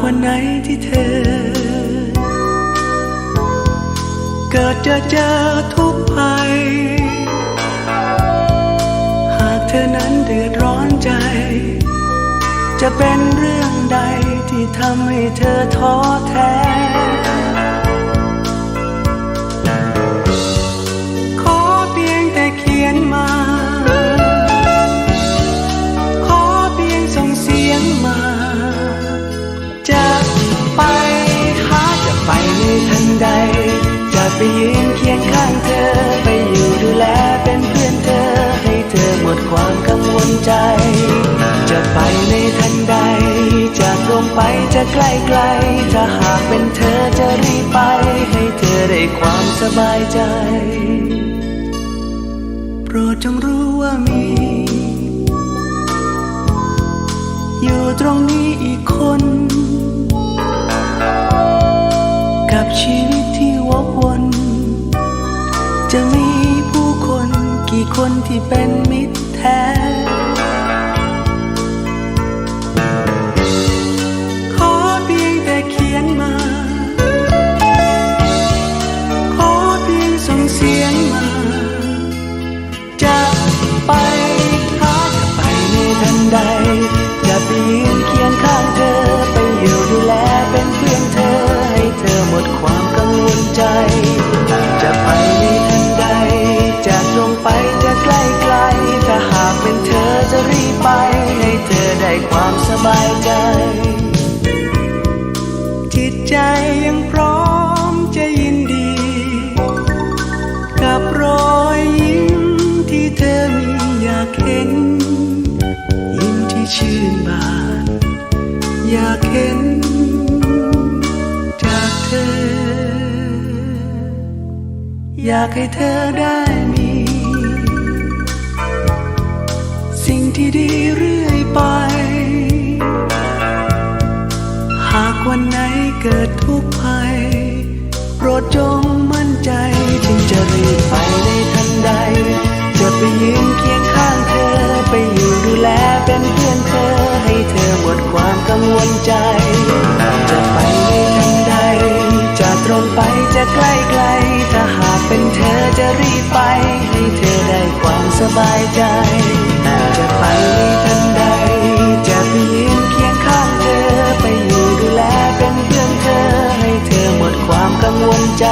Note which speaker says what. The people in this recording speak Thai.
Speaker 1: กว่าไหนที่เธอ เกิดจะเจอทุกภัย หากเธอนั้นเดือดร้อนใจ จะเป็นเรื่องใดที่ทำให้เธอท้อแท้ ไปยืนเคียงข้างเธอ ไปอยู่ดูแลเป็นเพื่อนเธอ ให้เธอหมดความกังวลใจ จะไปในทันใด จะตรงไปจะใกล้ไกล ถ้าหากเป็นเธอจะรีบไป ให้เธอได้ความสบายใจ โปรดจงรู้ว่ามี อยู่ตรงนี้อีกคน จะมีผู้คนกี่คนที่เป็น อยากเห็นจากเธอ อยากให้เธอได้มี สิ่งที่ดีเรื่อยไป หากวันไหนเกิดทุกข์ภัย โปรดจงมั่นใจจึงจะรีบไปในทันใด จะไปยืนเคียงข้างเธอไปอยู่ดูแลเป็นเพื่อนเธอ งวลใจ จะไปในทางใด จะตรงไปจะใกล้ไกล ถ้าหากเป็นเธอจะรีบไป ให้เธอได้ความสบายใจ จะไปในทางใด จะไปยืนเคียงข้างเธอ ไปอยู่ดูแลเป็นเพื่อนเธอ ให้เธอหมดความกังวลใจ